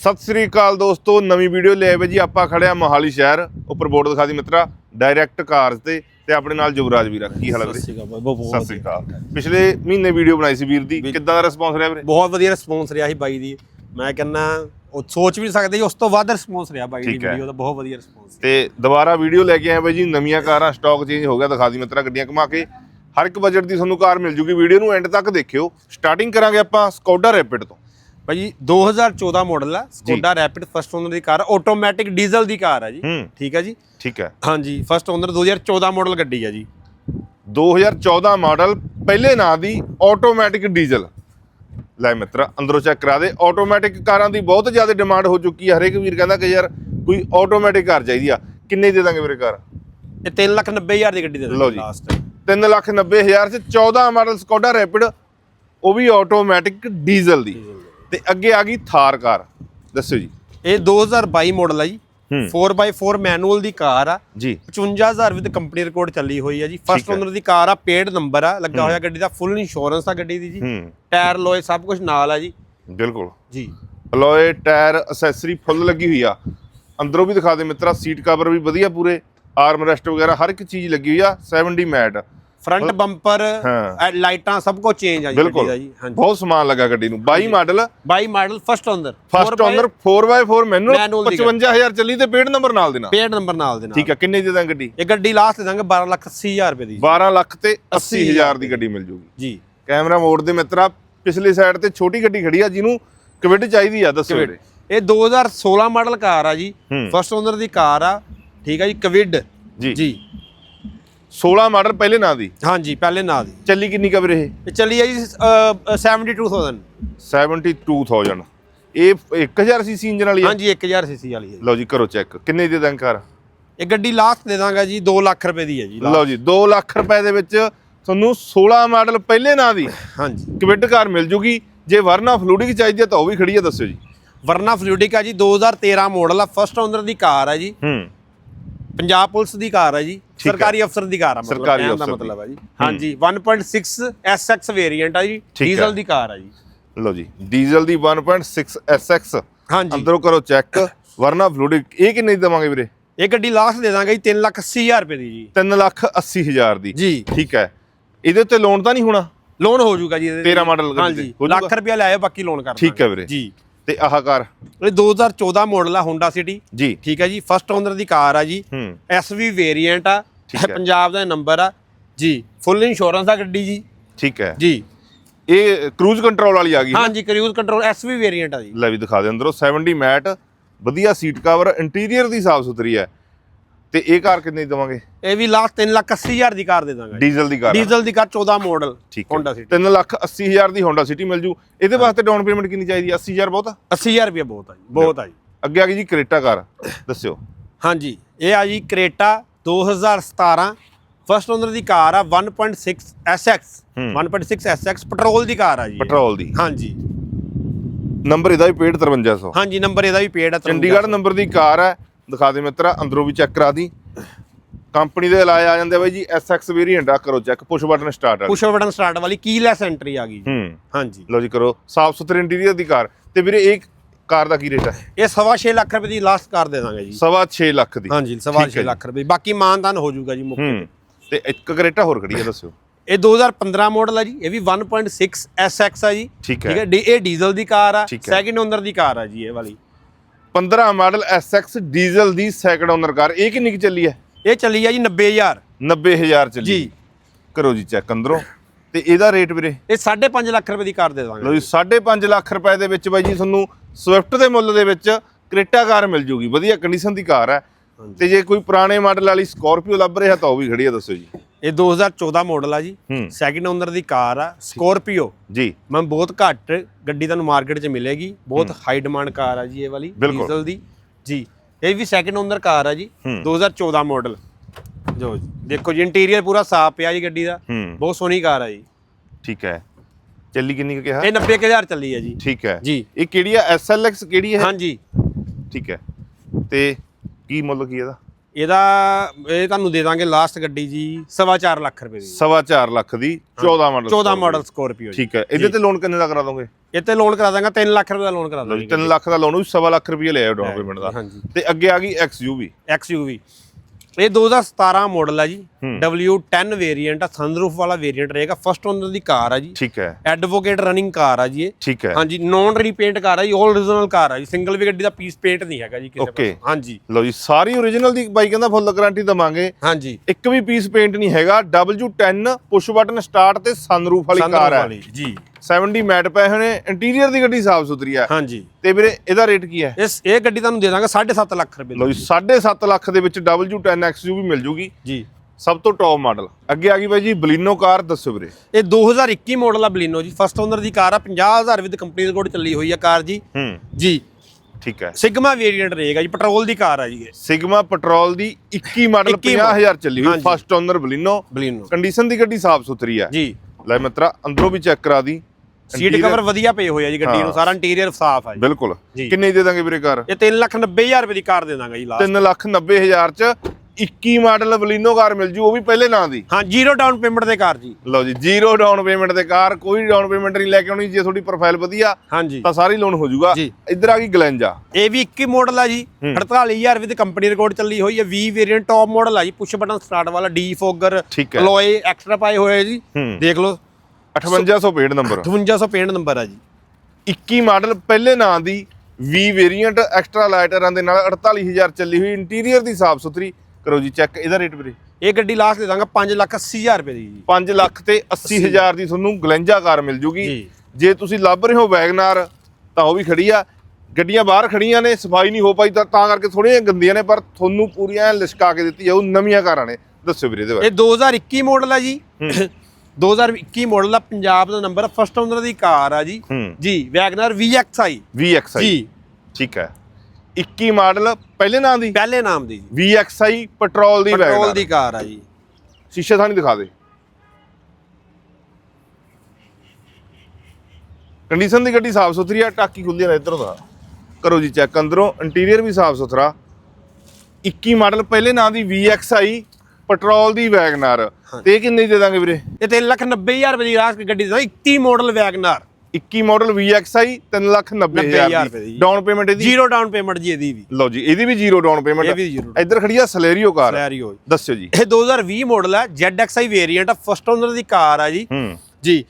ਸਤਿ ਸ੍ਰੀ ਅਕਾਲ ਦੋਸਤੋ ਨਵੀਂ ਵੀਡੀਓ ਲੈ ਆਵੇ ਜੀ। ਆਪਾਂ ਖੜਿਆ ਮੋਹਾਲੀ ਸ਼ਹਿਰ। ਉੱਪਰ ਬੋਰਡ ਦਿਖਾ ਦੀ ਮਿੱਤਰਾ ਡਾਇਰੈਕਟ ਕਾਰਸ ਤੇ ਤੇ ਆਪਣੇ ਨਾਲ ਯੁਵਰਾਜ ਵੀਰਾ ਕੀ ਹਾਲ ਹੈ ਵੀਰੇ? ਸਤਿ ਸ਼੍ਰੀ ਅਕਾਲ ਪਿਛਲੇ ਮਹੀਨੇ ਵੀਡੀਓ ਬਣਾਈ ਸੀ ਵੀਰ ਦੀ। ਕਿੱਦਾਂ ਦਾ ਰਿਸਪੌਂਸ ਰਿਹਾ ਵੀਰੇ? ਬਹੁਤ ਵਧੀਆ ਰਿਸਪੌਂਸ ਰਿਹਾ ਸੀ ਬਾਈ ਦੀ। ਮੈਂ ਕਹਿੰਨਾ ਉਹ ਸੋਚ ਵੀ ਨਹੀਂ ਸਕਦੇ ਸੀ, ਉਸ ਤੋਂ ਵੱਧ ਰਿਸਪੌਂਸ ਰਿਹਾ ਬਾਈ ਦੀ। ਵੀਡੀਓ ਦਾ ਬਹੁਤ ਵਧੀਆ ਰਿਸਪੌਂਸ ਤੇ ਦੁਬਾਰਾ ਵੀਡੀਓ ਲੈ ਕੇ ਆਏ ਬਾਈ ਜੀ ਨਵੀਆਂ ਕਾਰਾਂ ਸਟਾਕ ਚੇਂਜ ਹੋ ਗਿਆ ਦਿਖਾ ਦੀ ਮਿੱਤਰਾ ਗੱਡੀਆਂ ਘੁਮਾ ਕੇ। ਹਰ ਇੱਕ ਬਜਟ ਦੀ ਤੁਹਾਨੂੰ ਕਾਰ ਮਿਲ ਜੂਗੀ। ਵੀਡੀਓ ਨੂੰ ਐਂਡ ਤੱਕ ਦੇਖਿਓ। ਸਟਾਰਟਿੰਗ ਕਰਾਂਗੇ ਆਪਾਂ ਸਕੋਡਾ ਰੈਪਿਡ ਤੋਂ। ਭਾਈ 2014 ਮਾਡਲ ਆ। ਸਕੋਡਾ ਰੈਪਿਡ ਫਸਟ ਓਨਰ ਦੀ ਕਾਰ ਆਟੋਮੈਟਿਕ ਡੀਜ਼ਲ ਦੀ ਕਾਰ ਆ ਜੀ। ਠੀਕ ਹੈ ਜੀ? ਠੀਕ ਹੈ ਹਾਂਜੀ ਫਸਟ ਓਨਰ 2014 ਮਾਡਲ ਗੱਡੀ ਆ ਜੀ। 2014 ਮਾਡਲ ਪਹਿਲੇ ਨਾਂ ਦੀ ਆਟੋਮੈਟਿਕ ਡੀਜ਼ਲ ਲੈ ਮਿੱਤਰਾ ਅੰਦਰੋਂ ਚੈੱਕ ਕਰਾ ਦੇ। ਆਟੋਮੈਟਿਕ ਕਾਰਾਂ ਦੀ ਬਹੁਤ ਜ਼ਿਆਦਾ ਡਿਮਾਂਡ ਹੋ ਚੁੱਕੀ ਹੈ ਹਰੇਕ ਵੀਰ ਕਹਿੰਦਾ ਕਿ ਯਾਰ ਕੋਈ ਆਟੋਮੈਟਿਕ ਕਾਰ ਚਾਹੀਦੀ ਆ। ਕਿੰਨੇ ਦੇ ਦਾਂਗੇ ਵੀਰੇ ਕਾਰ? ਇਹ 390000 ਦੀ ਗੱਡੀ ਦੇ ਲਓ ਜੀ। ਲਾਸਟ 390000 ਚ 14 ਮਾਡਲ ਸਕੋਡਾ ਰੈਪਿਡ ਉਹ ਵੀ ਆਟੋਮੈਟਿਕ ਡੀਜ਼ਲ ਦੀ। ਤੇ ਅੱਗੇ ਆ ਗਈ ਥਾਰ ਕਾਰ। ਦੱਸੋ ਜੀ। ਇਹ 2022 ਮਾਡਲ ਆ ਜੀ। ਹੂੰ। 4x4 ਮੈਨੂਅਲ ਦੀ ਕਾਰ ਆ। ਜੀ। 55000 ਵਿਦ ਕੰਪਨੀ ਰਿਕਾਰਡ ਚੱਲੀ ਹੋਈ ਹੈ ਜੀ। ਫਸਟ। ਓਨਰ ਦੀ ਕਾਰ ਆ ਪੇਡ ਨੰਬਰ ਆ ਲੱਗਾ ਹੋਇਆ ਗੱਡੀ ਦਾ ਫੁੱਲ ਇੰਸ਼ੋਰੈਂਸ ਆ ਗੱਡੀ ਦੀ ਜੀ। ਟਾਇਰ ਲੋਏ ਸਭ ਕੁਝ ਨਾਲ ਆ ਜੀ। ਬਿਲਕੁਲ। ਜੀ। ਅਲੋਏ ਟਾਇਰ ਅਸੈਸਰੀ ਫੁੱਲ ਲੱਗੀ ਹੋਈ ਆ। ਅੰਦਰੋਂ ਵੀ ਦਿਖਾ ਦੇ ਮਿੱਤਰਾ ਸੀਟ ਕਵਰ ਵੀ ਵਧੀਆ ਪੂਰੇ। ਆਰਮ ਰੈਸਟ ਵਗੈਰਾ ਹਰ ਇੱਕ ਚੀਜ਼ ਲੱਗੀ ਹੋਈ ਆ। 70 ਮੈਟ ਫਰੰਟ ਬੰਪਰ। ਲਾਈਟਾਂ ਸਭ ਕੁਝ ਚੇਂਜ ਆ ਜੀ ਗੱਡੀ ਬਿਲਕੁਲ। ਦਾ ਜੀ ਹਾਂਜੀ। ਬਹੁਤ ਸਮਾਨ ਲੱਗਾ ਗੱਡੀ ਨੂੰ। 22 model? 22 model first owner first owner 4x4 ਮੈਨੂੰ Manual ਦੀ 55000 ਚੱਲੀ ਤੇ ਪੇਡ ਨੰਬਰ ਨਾਲ ਦੇਣਾ। ਪੇਡ ਨੰਬਰ ਨਾਲ ਦੇ ਨਾਲ ਠੀਕ ਆ ਕਿੰਨੇ ਦੇ ਦਾਂ ਗੱਡੀ? ਇਹ ਗੱਡੀ ਲਾਸਟ ਦੇ ਦਾਂਗੇ 12 ਲੱਖ 80 ਹਜ਼ਾਰ ਰੁਪਏ ਦੀ 12 ਲੱਖ ਤੇ 80000 ਦੀ ਗੱਡੀ ਮਿਲ ਜੂਗੀ। ਜੀ। ਕੈਮਰਾ ਮੋੜ ਦੇ ਮਿੱਤਰਾ ਪਿਛਲੀ ਸਾਈਡ ਤੇ ਛੋਟੀ ਗੱਡੀ ਖੜੀ ਆ ਜਿਹਨੂੰ ਕਵਿਡ ਚਾਹੀਦੀ ਆ ਦੱਸੋ ਇਹ 2016 ਮਾਡਲ ਕਾਰ ਆ ਜੀ। ਫਸਟ ਓਨਰ ਦੀ ਕਾਰ ਆ। ਠੀਕ ਆ ਜੀ ਕਵਿਡ। ਜੀ। ਜੀ। 16 ਮਾਡਲ ਪਹਿਲੇ ਨਾਂ ਦੀ? ਹਾਂਜੀ ਪਹਿਲੇ ਨਾਲ ਦੀ। ਚੱਲੀ ਕਿੰਨੀ ਕਵਰ ਇਹ? ਇਹ ਚੱਲੀ ਆ ਜੀ ਅ, 72000 72000 ਇਹ 1000 ਸੀਸੀ ਇੰਜਨ ਵਾਲੀ ਹਾਂਜੀ 1000 ਸੀਸੀ ਵਾਲੀ ਹੈ ਜੀ। ਲਓ ਜੀ ਕਰੋ ਚੈੱਕ। ਕਿੰਨੇ ਦੇ ਦਾਂ ਕਾਰ ਇਹ ਗੱਡੀ ਲਾਸਟ ਦੇ ਦਾਂਗਾ ਜੀ 2 ਲੱਖ ਰੁਪਏ ਦੀ ਹੈ ਜੀ last। ਲਓ ਜੀ 2 ਲੱਖ ਰੁਪਏ ਦੇ ਵਿੱਚ ਤੁਹਾਨੂੰ 16 ਮਾਡਲ ਪਹਿਲੇ ਨਾਂ ਦੀ ਹਾਂਜੀ। ਕਵਿਡ ਕਾਰ ਮਿਲ ਜੂਗੀ। ਜੇ ਵਰਨਾ ਫਲੂਡਿਕ ਚਾਹੀਦੀ ਆ ਤਾਂ ਉਹ ਵੀ ਖੜੀ ਆ ਦੱਸਿਓ ਜੀ। ਵਰਨਾ ਫਲੂਡਿਕ ਆ ਜੀ 2013 ਮਾਡਲ ਆ ਫਸਟ ਓਨਰ ਦੀ ਕਾਰ ਆ ਜੀ। ਹੂੰ। ਪੰਜਾਬ ਪੁਲਿਸ ਦੀ ਕਾਰ ਆ ਜੀ ਹੈ। ਸਰਕਾਰੀ ਅਫਸਰ ਦੀ ਕਾਰ ਆ ਮਤਲਬ ਸਰਕਾਰੀ ਦਾ ਮਤਲਬ। ਆ ਜੀ ਹਾਂਜੀ 1.6 SX ਵੇਰੀਐਂਟ ਆ ਜੀ ਹੈ। ਡੀਜ਼ਲ ਦੀ ਕਾਰ ਆ ਜੀ ਲਓ ਜੀ ਡੀਜ਼ਲ ਦੀ 1.6 SX ਹਾਂਜੀ ਅੰਦਰੋਂ ਕਰੋ ਚੈੱਕ ਵਰਨਾ ਫਲੂਡਿਕ ਇਹ ਕਿੰਨੇ ਦੀ ਦੇਵਾਂਗੇ ਵੀਰੇ ਇਹ ਗੱਡੀ ਲਾਸਟ ਦੇ ਦਾਂਗਾ ਜੀ 3 ਲੱਖ 80 ਹਜ਼ਾਰ ਰੁਪਏ ਦੀ ਜੀ 3 ਲੱਖ 80 ਹਜ਼ਾਰ ਦੀ ਜੀ ਠੀਕ ਹੈ ਇਹਦੇ ਉੱਤੇ ਲੋਨ ਤਾਂ ਨਹੀਂ ਹੋਣਾ ਲੋਨ ਹੋ ਜਾਊਗਾ ਜੀ ਇਹਦੇ ਤੇ। 13 ਮਾਡਲ ਗੱਡੀ ਹਾਂਜੀ ਹੋ? ਲੱਖ ਰੁਪਏ ਲਾਇਓ ਬਾਕੀ ਲੋਨ ਕਰ ਠੀਕ ਹੈ। ਵੀਰੇ। ਜੀ ਤੇ ਆਹ ਕਾਰ। ਇਹ 2014 ਮਾਡਲ ਆ ਹੋਂਡਾ ਸਿਟੀ ਜੀ। ਠੀਕ ਹੈ ਜੀ ਫਸਟ ਓਨਰ ਦੀ ਕਾਰ ਆ ਜੀ। ਹੂੰ। ਐਸਵੀ ਵੇਰੀਐਂਟ ਆ। ਪੰਜਾਬ ਦਾ ਨੰਬਰ ਆ। ਜੀ ਫੁੱਲ ਇੰਸ਼ੋਰੈਂਸ ਆ ਗੱਡੀ ਜੀ। ਠੀਕ ਹੈ। ਜੀ। ਇਹ ਕਰੂਜ਼ ਕੰਟਰੋਲ ਵਾਲੀ ਆ ਗਈ ਹਾਂਜੀ ਕਰੂਜ਼ ਕੰਟਰੋਲ ਐਸਵੀ ਵੇਰੀਐਂਟ ਆ ਜੀ। ਲੈ ਵੀ ਦਿਖਾ ਦੇ ਅੰਦਰੋਂ। 70 ਮੈਟ ਵਧੀਆ ਸੀਟ ਕਵਰ ਇੰਟੀਰੀਅਰ ਦੀ ਸਾਫ਼ ਸੁਥਰੀ ਹੈ। ਤੇ ਇਹ ਕਾਰ ਕਿੰਨੇ ਦੀ ਦੇਵਾਂਗੇ? ਇਹ ਵੀ ਲਾਸਟ 3 ਲੱਖ 80 ਹਜ਼ਾਰ ਦੀ ਕਾਰ ਦੇ ਦਾਂਗਾ। ਡੀਜ਼ਲ ਦੀ ਕਾਰ ਡੀਜ਼ਲ ਦੀ ਕਾਰ 14 ਮਾਡਲ ਠੀਕ ਹੈ। ਹੋਂਡਾ ਸਿਟੀ 3 ਲੱਖ 80 ਹਜ਼ਾਰ ਦੀ ਹੋਂਡਾ ਸਿਟੀ ਮਿਲ ਜੂ। ਇਹਦੇ ਵਾਸਤੇ ਡਾਊਨ ਪੇਮੈਂਟ ਕਿੰਨੀ ਚਾਹੀਦੀ ਹੈ 80000 ਬਹੁਤ ਆ? 80000 ਰੁਪਏ ਬਹੁਤ ਆ ਜੀ ਬਹੁਤ ਆ ਜੀ। ਅੱਗੇ ਆ ਗਈ ਜੀ ਕਰੇਟਾ ਕਾਰ ਦੱਸਿਓ। ਹਾਂਜੀ ਇਹ ਆ ਜੀ ਕ੍ਰੇਟਾ 2017 ਫਸਟ ਓਨਰ ਦੀ ਕਾਰ ਆ 1.6 SX ਹੂੰ। 1.6 SX ਪੈਟਰੋਲ ਦੀ ਕਾਰ ਆ ਜੀ। ਪੈਟਰੋਲ ਦੀ। ਹਾਂਜੀ। ਨੰਬਰ ਇਹਦਾ ਵੀ ਪੇਡ 5300 ਹਾਂਜੀ ਨੰਬਰ ਇਹਦਾ ਵੀ ਪੇਡ ਆ ਚੰਡੀਗੜ੍ਹ ਨੰਬਰ ਦੀ ਕਾਰ ਹੈ ਦਿਖਾ ਦੇ ਮਿੱਤਰਾ ਅੰਦਰੋਂ ਵੀ ਚੈੱਕ ਕਰਾ ਦੀ। ਕੰਪਨੀ ਦੇ ਲਾਏ ਆ ਜਾਂਦੇ ਬਾਈ ਜੀ SX ਵੇਰੀਐਂਟ ਆ ਕਰੋ ਚੈੱਕ ਪੁਸ਼ ਬਟਨ ਸਟਾਰਟ ਆ ਪੁਸ਼ ਬਟਨ ਸਟਾਰਟ ਵਾਲੀ ਕੀਲੈਸ ਐਂਟਰੀ ਆ ਗਈ ਜੀ। ਹੂੰ। ਹਾਂਜੀ। ਲਓ ਜੀ ਕਰੋ ਸਾਫ਼ ਸੁਥਰੇ ਇੰਟੀਰੀਅਰ ਦੀ ਕਾਰ। ਤੇ ਵੀਰੇ ਇਹ ਕਾਰ ਦਾ ਕੀ ਰੇਟ ਹੈ ਇਹ ਸਵਾ ਛੇ ਲੱਖ ਰੁਪਏ ਦੀ ਲਾਸਟ ਕਰ ਦੇ ਦਾਂਗੇ ਜੀ। ਸਵਾ 6 ਲੱਖ ਦੀ। ਹਾਂਜੀ ਸਵਾ ਠੀਕ ਹੈ ਛੇ ਜੀ। ਲੱਖ ਰੁਪਏ ਬਾਕੀ ਮਾਨਦਾਨ ਹੋ ਜਾਊਗਾ ਜੀ ਮੁੱਕ ਹੂੰ। ਤੇ ਇੱਕ ਕਰੇਟਾ ਹੋਰ ਖੜੀ ਹੈ ਦੱਸਿਓ। ਇਹ 2015 ਮਾਡਲ ਆ ਜੀ। ਇਹ ਵੀ 1.6 SX ਆ ਜੀ। ਠੀਕ ਹੈ। ਹੈ? ਇਹ ਡੀਜ਼ਲ ਦੀ ਕਾਰ ਆ। ਹੈ। ਸੈਕਿੰਡ ਓਨਰ ਦੀ ਕਾਰ ਆ ਜੀ ਇਹ ਵਾਲੀ। 15 ਮਾਡਲ SX ਡੀਜ਼ਲ ਦੀ ਸੈਕਿੰਡ ਓਨਰ ਕਾਰ ਇਹ ਕਿੰਨੀ ਕੁ ਚੱਲੀ ਹੈ? ਇਹ ਚੱਲੀ ਆ ਜੀ 90000 90000 ਚੱਲੀ। ਜੀ। ਕਰੋ ਜੀ ਚੈੱਕ ਅੰਦਰੋਂ। ਤੇ ਇਹਦਾ ਰੇਟ ਵੀਰੇ? ਇਹ 5.5 ਲੱਖ ਰੁਪਏ ਦੀ ਕਾਰ ਦੇ ਦਾਂਗੇ। ਲਓ ਜੀ 5.5 ਲੱਖ ਰੁਪਏ ਦੇ ਵਿੱਚ ਬਾਈ ਜੀ ਤੁਹਾਨੂੰ ਸਵਿਫਟ ਦੇ ਮੁੱਲ ਦੇ ਵਿੱਚ ਕ੍ਰੇਟਾ ਕਾਰ ਮਿਲ ਜੂਗੀ। ਵਧੀਆ ਕੰਡੀਸ਼ਨ ਦੀ ਕਾਰ ਹੈ। ਤੇ ਜੇ ਕੋਈ ਪੁਰਾਣੇ ਮਾਡਲ ਵਾਲੀ ਸਕਾਰਪੀਓ ਲੱਭ ਰਿਹਾ ਤਾਂ ਉਹ ਵੀ ਖੜੀ ਹੈ ਦੱਸੋ ਜੀ। ਇਹ 2014 ਮਾਡਲ ਆ ਜੀ। ਹੂੰ। ਸੈਕਿੰਡ ਓਨਰ ਦੀ ਕਾਰ ਆ ਸਕੋਰਪੀਓ ਜੀ। ਮੈਂ ਬਹੁਤ ਘੱਟ ਗੱਡੀ ਤੁਹਾਨੂੰ ਮਾਰਕੀਟ 'ਚ ਮਿਲੇਗੀ। ਬਹੁਤ ਹਾਈ ਡਿਮਾਂਡ ਕਾਰ ਆ ਜੀ ਇਹ ਵਾਲੀ। ਡੀਜ਼ਲ ਦੀ। ਜੀ ਇਹ ਵੀ ਸੈਕਿੰਡ ਓਨਰ ਕਾਰ ਆ ਜੀ। ਹੂੰ। 2014 ਮਾਡਲ ਜੋ ਜੀ ਦੇਖੋ ਜੀ ਇੰਟੀਰੀਅਰ ਪੂਰਾ ਸਾਫ਼ ਪਿਆ ਜੀ ਗੱਡੀ ਦਾ। ਹੂੰ। ਬਹੁਤ ਸੋਹਣੀ ਕਾਰ ਆ ਜੀ। ਠੀਕ ਹੈ। ਚੱਲੀ ਕਿੰਨੀ ਕਿਹਾ? ਇਹ 90000 ਚੱਲੀ ਆ ਜੀ। ਠੀਕ ਹੈ। ਜੀ। ਇਹ ਕਿਹੜੀ ਹੈ SLX ਕਿਹੜੀ ਹੈ? ਹਾਂਜੀ। ਠੀਕ ਹੈ। ਤੇ ਕੀ ਮੁੱਲ ਕੀ ਇਹਦਾ? ਇਹਦਾ ਇਹ ਤੁਹਾਨੂੰ ਦੇ ਦਾਂਗੇ ਲਾਸਟ ਗੱਡੀ ਜੀ ਸਵਾ ਚਾਰ ਲੱਖ ਰੁਪਏ ਦੀ। ਸਵਾ ਚਾਰ ਲੱਖ ਦੀ 14 ਮਾਡਲ 14 ਮਾਡਲ ਸਕੋਰਪੀਓ ਜੀ। ਠੀਕ ਹੈ ਇਹਦੇ ਤੇ ਲੋਨ ਕਿੰਨੇ ਦਾ ਕਰਾ ਦੋਗੇ? ਇਹ ਤੇ ਲੋਨ ਕਰਾ ਦਾਂਗਾ 3 ਲੱਖ ਰੁਪਏ ਦਾ ਲੋਨ ਕਰਾ ਦਾਂਗੇ 3 ਲੱਖ ਦਾ ਲੋਨ ਵੀ ਸਵਾ ਲੱਖ ਰੁਪਏ ਲਿਆ ਡਾਊਨ ਪੇਮੈਂਟ ਦਾ। ਹਾਂਜੀ। ਤੇ ਅੱਗੇ ਆ ਗਈ XUV XUV ਇਹ 2017 ਮਾਡਲ ਹੈ ਜੀ। ਹੂੰ। W10 ਵੇਰੀਐਂਟ ਆ ਸਨਰੂਫ ਵਾਲਾ ਵੇਰੀਐਂਟ ਰਹੇਗਾ। ਫਸਟ ਓਨਰ ਦੀ ਕਾਰ ਆ ਜੀ। ਠੀਕ ਹੈ। ਐਡਵੋਕੇਟ ਰਨਿੰਗ ਕਾਰ ਆ ਜੀ ਇਹ। ਠੀਕ ਹੈ। ਹਾਂਜੀ ਨੌਨ ਰੀਪੇਂਟ ਕਾਰ ਆ ਜੀ 올 ਓਰੀਜਨਲ ਕਾਰ ਆ ਜੀ। ਸਿੰਗਲ ਵੀ ਗੱਡੀ ਦਾ ਪੀਸ ਪੇਂਟ ਨਹੀਂ ਹੈਗਾ ਜੀ ਕਿਸੇ. ਪਾਸੋਂ। ਹਾਂਜੀ। ਲਓ ਜੀ ਸਾਰੀ ਓਰੀਜਨਲ ਦੀ ਬਾਈ ਕਹਿੰਦਾ ਫੁੱਲ ਗਾਰੰਟੀ ਦਵਾਂਗੇ। ਹਾਂਜੀ। ਇੱਕ ਵੀ ਪੀਸ ਪੇਂਟ ਨਹੀਂ ਹੈਗਾ। W10 ਪੁਸ਼ ਬਟਨ ਸਟਾਰਟ ਤੇ ਸਨਰੂਫ ਵਾਲੀ ਕਾਰ ਹੈ। ਜੀ। 70 ਮੈਟ ਪਏ ਹੋਏ ਨੇ ਇੰਟੀਰੀਅਰ ਦੀ ਗੱਡੀ ਸਾਫ਼ ਸੁਥਰੀ ਹੈ ਹਾਂਜੀ। ਤੇ ਵੀਰੇ ਇਹਦਾ ਰੇਟ ਕੀ ਹੈ? ਇਸ ਇਹ ਗੱਡੀ ਤੁਹਾਨੂੰ ਦੇ ਦਾਂਗਾ 7.5 ਲੱਖ ਰੁਪਏ ਦੀ। ਜੀ 7.5 ਲੱਖ ਦੇ ਵਿੱਚ W10 XUV ਮਿਲ ਜੂਗੀ। ਜੀ। ਸਭ ਤੋਂ ਟੌਪ ਮਾਡਲ ਅੱਗੇ ਆ ਗਈ ਬਾਈ ਜੀ ਬਲੀਨੋ ਕਾਰ ਦੱਸੋ ਵੀਰੇ। ਇਹ 2021 ਮਾਡਲ ਆ ਬਲੀਨੋ ਜੀ। ਫਸਟ ਓਨਰ ਦੀ ਕਾਰ ਆ 50000 ਵਿਦ ਕੰਪਨੀ ਦੇ ਕੋਲ ਚੱਲੀ ਹੋਈ ਆ ਕਾਰ ਜੀ। ਹੂੰ। ਜੀ। ਠੀਕ ਹੈ। ਸਿਗਮਾ ਵੇਰੀਐਂਟ ਰਹੇਗਾ ਜੀ ਪੈਟਰੋਲ ਦੀ ਕਾਰ ਆ ਜੀ ਇਹ। ਸਿਗਮਾ ਪੈਟਰੋਲ ਦੀ 21 ਮਾਡਲ 21 50000 ਚੱਲੀ ਹੋਈ। First owner Baleno. Baleno. Condition ਦੀ ਗੱਡੀ ਸਾਫ਼ ਸੁਥਰੀ ਹੈ ਜੀ। ਲੈ ਮਿੱਤਰਾ ਅੰਦਰੋਂ ਵੀ ਚੈੱਕ ਕਰਾ ਦੀ। ਸੀਟ ਕਵਰ ਵਧੀਆ ਪਏ ਹੋਏ ਆ ਜੀ ਗੱਡੀ। ਨੂੰ ਸਾਰਾ ਇੰਟੀਰੀਅਰ ਸਾਫ਼ ਆ ਜੀ। ਬਿਲਕੁਲ। ਕਿੰਨੇ ਦੀ ਦੇ ਦਾਂਗੇ ਵੀਰੇ ਕਾਰ? ਇਹ 390000 ਰੁਪਏ ਦੀ ਕਾਰ ਦੇ ਦਾਂਗਾ ਜੀ ਲਾਸਟ 3 ਲੱਖ 90 ਹਜ਼ਾਰ ਚ 21 ਮਾਡਲ ਬਲੀਨੋ ਕਾਰ ਮਿਲ ਜੂ ਉਹ ਵੀ ਪਹਿਲੇ ਨਾਂ ਦੀ। ਹਾਂ ਜ਼ੀਰੋ ਡਾਊਨ ਪੇਮੈਂਟ ਦੇ ਕਾਰ ਜੀ। ਲਓ ਜੀ ਜ਼ੀਰੋ ਡਾਊਨ ਪੇਮੈਂਟ ਤੇ ਕਾਰ ਕੋਈ ਡਾਊਨ ਪੇਮੈਂਟ ਨਹੀਂ ਲੈ ਕੇ ਆਉਣੀ ਜੇ ਤੁਹਾਡੀ ਪ੍ਰੋਫਾਈਲ ਵਧੀਆ ਤਾਂ ਸਾਰੀ ਲੋਨ ਹੋ ਜਾਊਗਾ। ਇੱਧਰ ਆ ਗਈ ਗਲੈਂਜਾ ਇਹ ਵੀ 21 ਮਾਡਲ ਆ ਜੀ 48000 ਰੁਪਏ ਦੀ ਕੰਪਨੀ ਰਿਕਾਰਡ ਚੱਲੀ ਹੋਈ ਹੈ 20 ਵੇਰੀਐਂਟ ਟੌਪ ਮਾਡਲ ਆ ਜੀ ਪੁਸ਼ ਬਟਨ ਸਟਾਰਟ ਵਾਲਾ ਡੀ ਫੋਗਰ। ਅਲੋਏ ਐਕਸਟਰਾ ਪਾਏ ਹੋਏ ਜੀ। ਦੇਖ ਲਓ 5865 ਨੰਬਰ। 5865 ਨੰਬਰ ਆ ਜੀ। 21 ਮਾਡਲ ਪਹਿਲੇ ਨਾਂ ਦੀ V ਵੇਰੀਐਂਟ ਐਕਸਟਰਾ ਲਾਈਟਰਾਂ ਦੇ ਨਾਲ 48000 ਚੱਲੀ ਹੋਈ ਇੰਟੀਰੀਅਰ ਦੀ ਸਾਫ਼ ਸੁਥਰੀ। ਕਰੋ ਜੀ ਚੈੱਕ ਇਹਦਾ ਰੇਟ ਵੀਰੇ। ਇਹ ਗੱਡੀ ਲਾਸਟ ਦੇ ਦਾਂਗਾ 5 ਲੱਖ 80000 ਰੁਪਏ ਦੀ ਜੀ। 5 ਲੱਖ ਤੇ 80000 ਦੀ ਤੁਹਾਨੂੰ ਗਲੈਂਜਾ ਕਾਰ ਮਿਲ ਜੂਗੀ। ਜੀ। ਤੁਸੀਂ ਲੱਭ ਰਹੇ ਹੋ ਵੈਗਨਾਰ ਤਾਂ ਉਹ ਵੀ ਖੜੀ ਆ। ਗੱਡੀਆਂ ਬਾਹਰ ਖੜੀਆਂ ਨੇ ਸਫ਼ਾਈ ਨਹੀਂ ਹੋ ਪਾਈ ਤਾਂ ਤਾਂ ਕਰਕੇ ਥੋੜੀਆਂ ਗੰਦੀਆਂ ਨੇ ਪਰ ਤੁਹਾਨੂੰ ਪੂਰੀਆਂ ਲਿਸ਼ਕਾ ਕੇ ਦਿੱਤੀ ਜਾਊ ਨਵੀਆਂ ਕਾਰਾਂ ਨੇ। ਦੱਸੋ ਵੀਰੇ ਇਹਦੇ ਬਾਰੇ। ਇਹ 2021 ਮਾਡਲ ਆ ਜੀ। 2021 ਮਾਡਲ ਆ ਪੰਜਾਬ ਦਾ ਨੰਬਰ ਫਸਟ ਓਨਰ ਦੀ ਕਾਰ ਆ ਜੀ। ਜੀ ਵੈਗਨਰ VXI VXI ਜੀ। ਠੀਕ ਹੈ। 21 ਮਾਡਲ ਪਹਿਲੇ ਨਾਂ ਦੀ? ਪਹਿਲੇ ਨਾਮ ਦੀ ਜੀ। VXI ਪੈਟਰੋਲ ਦੀ ਪੈਟਰੋਲ ਵੈਗਨਾਰ ਦੀ ਕਾਰ ਆ ਜੀ। ਸ਼ੀਸ਼ੇ ਥਾਣੀ ਦਿਖਾ ਦੇ। ਕੰਡੀਸ਼ਨ ਦੀ ਗੱਡੀ ਸਾਫ਼ ਸੁਥਰੀ ਆ ਟਾਕੀ ਖੁੱਲੀ ਨੇ ਇੱਧਰੋਂ ਦਾ। ਕਰੋ ਜੀ ਚੈੱਕ ਅੰਦਰੋਂ ਇੰਟੀਰੀਅਰ ਵੀ ਸਾਫ਼ ਸੁਥਰਾ। 21 ਮਾਡਲ ਪਹਿਲੇ ਨਾਂ ਦੀ VXI ਪੈਟਰੋਲ ਦੀ ਵੈਗਨਾਰ ਤੇ ਇਹ ਕਿੰਨੇ ਦੀ ਦਾਂਗੇ ਵੀਰੇ? ਇਹ 3 ਲੱਖ 90000 ਰੁਪਏ ਦੀ ਰਾਸ ਗੱਡੀ ਦਾ 21 model WagonR 21 model VXI 3 lakh 90 ਹਜ਼ਾਰ ਹਜ਼ਾਰ ਰੁਪਏ ਦੀ। ਦੀ। ਡਾਊਨ ਪੇਮੈਂਟ ਇਹਦੀ? ਜ਼ੀਰੋ ਡਾਊਨ ਪੇਮੈਂਟ ਜੀ ਇਹਦੀ ਵੀ। ਲਓ ਜੀ ਇਹਦੀ ਵੀ ਜ਼ੀਰੋ ਡਾਊਨ ਪੇਮੈਂਟ ਇੱਧਰ ਖੜੀ ਆ ਸਲੇਰੀਓ ਕਾਰ। ਸਲੈਰੀਓ ਦੱਸਿਓ ਜੀ। ਇਹ 2020 ਮਾਡਲ ਹੈ ZXi ਵੇਰੀਐਂਟ ਆ ਫਸਟ ਓਨਰ ਦੀ ਕਾਰ ਆ ਜੀ। ਜੀ।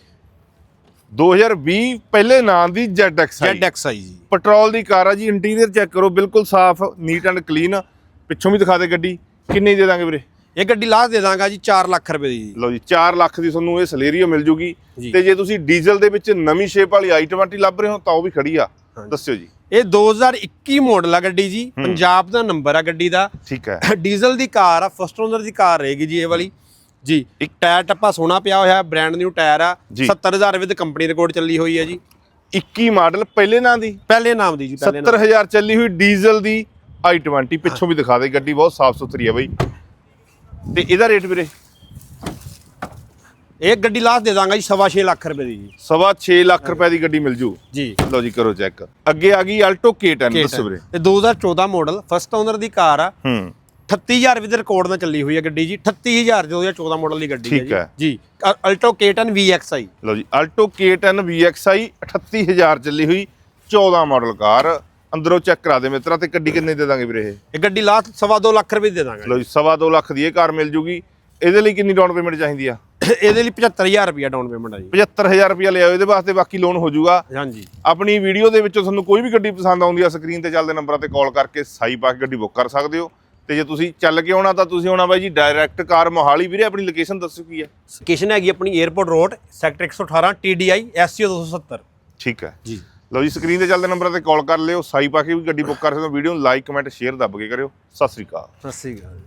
2020 ਪਹਿਲੇ ਨਾਂ ਦੀ ZXI ZXi ਜੀ। ਪੈਟਰੋਲ ਦੀ ਕਾਰ ਆ ਜੀ ਇੰਟੀਰੀਅਰ ਚੈੱਕ ਕਰੋ ਬਿਲਕੁਲ ਸਾਫ਼ ਨੀਟ ਐਂਡ ਕਲੀਨ ਪਿੱਛੋਂ ਵੀ ਦਿਖਾ ਦੇ ਗੱਡੀ। ਕਿੰਨੀ ਦੇ ਦਾਂਗੇ ਵੀਰੇ? ਇਹ ਗੱਡੀ ਲਾਸਟ ਦੇ ਦਾਂਗਾ ਜੀ 4 ਲੱਖ ਰੁਪਏ ਦੀ ਜੀ। ਲਓ ਜੀ 4 ਲੱਖ ਦੀ ਤੁਹਾਨੂੰ ਇਹ ਸਲੇਰੀਓ ਮਿਲ ਜੂਗੀ। ਜੀ। ਤੇ ਜੇ ਤੁਸੀਂ ਡੀਜ਼ਲ ਦੇ ਵਿੱਚ ਨਵੀਂ ਸ਼ੇਪ ਵਾਲੀ i20 ਲੱਭ ਰਹੇ ਹੋ ਤਾਂ ਉਹ ਵੀ ਖੜੀ ਆ। ਦੱਸਿਓ ਜੀ। ਇਹ 2021 ਮਾਡਲ ਆ ਗੱਡੀ ਜੀ ਪੰਜਾਬ ਦਾ ਨੰਬਰ ਆ ਗੱਡੀ ਦਾ। ਠੀਕ ਹੈ। ਡੀਜ਼ਲ ਦੀ ਕਾਰ ਆ ਫਸਟ ਓਨਰ ਦੀ ਕਾਰ ਰਹੇਗੀ ਜੀ ਇਹ ਵਾਲੀ। ਜੀ ਇੱਕ ਟਾਇਰ ਟੱਪਾ ਸੋਨਾ ਪਿਆ ਹੋਇਆ ਬ੍ਰਾਂਡ ਨਿਊ ਟਾਇਰ ਆ। ਜੀ। 70000 ਰੁਪਏ ਦੀ ਕੰਪਨੀ ਰਿਕਾਰਡ ਚੱਲੀ ਹੋਈ ਹੈ ਜੀ। 21 ਮਾਡਲ ਪਹਿਲੇ ਨਾਂ ਦੀ? ਪਹਿਲੇ ਨਾਮ ਦੀ ਜੀ ਪਹਿਲੇ ਨਾਮ 70000 ਚੱਲੀ ਹੋਈ ਡੀਜ਼ਲ ਦੀ i20 ਪਿੱਛੋਂ ਵੀ ਦਿਖਾ ਦੇ ਗੱਡੀ ਬਹੁਤ ਸਾਫ਼ ਸੁਥਰੀ ਹੈ ਬਈ। ਤੇ ਇਹਦਾ ਰੇਟ ਵੀਰੇ? ਇਹ ਗੱਡੀ ਲਾਸਟ ਦੇ ਦਾਂਗਾ ਜੀ ਸਵਾ ਛੇ ਲੱਖ ਰੁਪਏ ਦੀ ਜੀ। ਸਵਾ 6 ਲੱਖ ਰੁਪਏ ਦੀ ਗੱਡੀ ਮਿਲ ਜੂ? ਜੀ। ਲਓ ਜੀ ਕਰੋ ਚੈੱਕ। ਅੱਗੇ ਆ ਗਈ ਆਲਟੋ K10 ਦੱਸੋ ਵੀਰੇ। ਇਹ 2014 ਮਾਡਲ ਫਸਟ ਓਨਰ ਦੀ ਕਾਰ ਆ। ਹੂੰ। 38000 ਰੁਪਏ ਦੇ ਰਿਕਾਰਡ ਨਾਲ ਚੱਲੀ ਹੋਈ ਹੈ ਗੱਡੀ ਜੀ। 38000 2014 ਮਾਡਲ ਦੀ ਗੱਡੀ ਹੈ। ਜੀ ਜੀ ਅਲਟੋ K10 VXI ਲਓ ਜੀ ਆਲਟੋ K10 VXI 38000 ਚੱਲੀ ਹੋਈ 14 ਮਾਡਲ ਕਾਰ। ਅੰਦਰੋਂ ਚੈੱਕ ਕਰਾ ਦੇ ਮਿੱਤਰਾ ਤੇ ਗੱਡੀ ਕਿੰਨੇ ਦੇ ਦਾਂਗੇ ਵੀਰੇ ਇਹ? ਇਹ ਗੱਡੀ ਲਾਸਟ ਸਵਾ ਦੋ ਲੱਖ ਰੁਪਏ ਦੀ ਦੇ ਦਾਂਗਾ। ਲਓ ਜੀ ਸਵਾ ਦੋ ਲੱਖ ਦੀ ਇਹ ਕਾਰ ਮਿਲ ਜੂਗੀ। ਇਹਦੇ ਲਈ ਕਿੰਨੀ ਡਾਊਨ ਪੇਮੈਂਟ ਚਾਹੀਦੀ ਆ? ਇਹਦੇ ਲਈ 75000 ਰੁਪਏ ਡਾਊਨ ਪੇਮੈਂਟ ਆ ਜੀ। 75000 ਰੁਪਇਆ ਲਿਆਓ ਇਹਦੇ ਵਾਸਤੇ ਬਾਕੀ ਲੋਨ ਹੋ ਜਾਊਗਾ ਹਾਂਜੀ। ਆਪਣੀ ਵੀਡੀਓ ਦੇ ਵਿੱਚੋਂ ਤੁਹਾਨੂੰ ਕੋਈ ਵੀ ਗੱਡੀ ਪਸੰਦ ਆਉਂਦੀ ਆ ਸਕਰੀਨ ਤੇ ਚੱਲਦੇ ਨੰਬਰਾਂ ਤੇ ਕਾਲ ਕਰਕੇ ਸਾਈ ਪਾ ਕੇ ਗੱਡੀ ਬੁੱਕ ਕਰ ਸਕਦੇ ਹੋ। ਤੇ ਜੇ ਤੁਸੀਂ ਚੱਲ ਕੇ ਆਉਣਾ ਤਾਂ ਤੁਸੀਂ ਆਉਣਾ ਬਾਈ ਜੀ ਡਾਇਰੈਕਟ ਕਾਰ ਮੋਹਾਲੀ ਵੀਰੇ ਆਪਣੀ ਲੋਕੇਸ਼ਨ ਦੱਸੋ ਕੀ ਹੈ ਲੋਕੇਸ਼ਨ ਹੈਗੀ ਆਪਣੀ airport road sector 118 TDI SCO 270 ਠੀਕ ਹੈ ਜੀ। ਲਓ ਜੀ ਸਕਰੀਨ ਤੇ ਚੱਲਦੇ ਨੰਬਰਾਂ ਤੇ ਕਾਲ ਕਰ ਲਿਓ। ਸਾਈ ਪਾ ਕੇ ਵੀ ਗੱਡੀ ਬੁੱਕ ਕਰ ਸਕਦੇ ਹੋ। ਵੀਡੀਓ ਨੂੰ ਲਾਈਕ ਕਮੈਂਟ ਸ਼ੇਅਰ ਦੱਬ ਕੇ ਕਰਿਓ। ਸਤਿ ਸ੍ਰੀ ਅਕਾਲ। ਸਤਿ ਸ੍ਰੀ ਅਕਾਲ।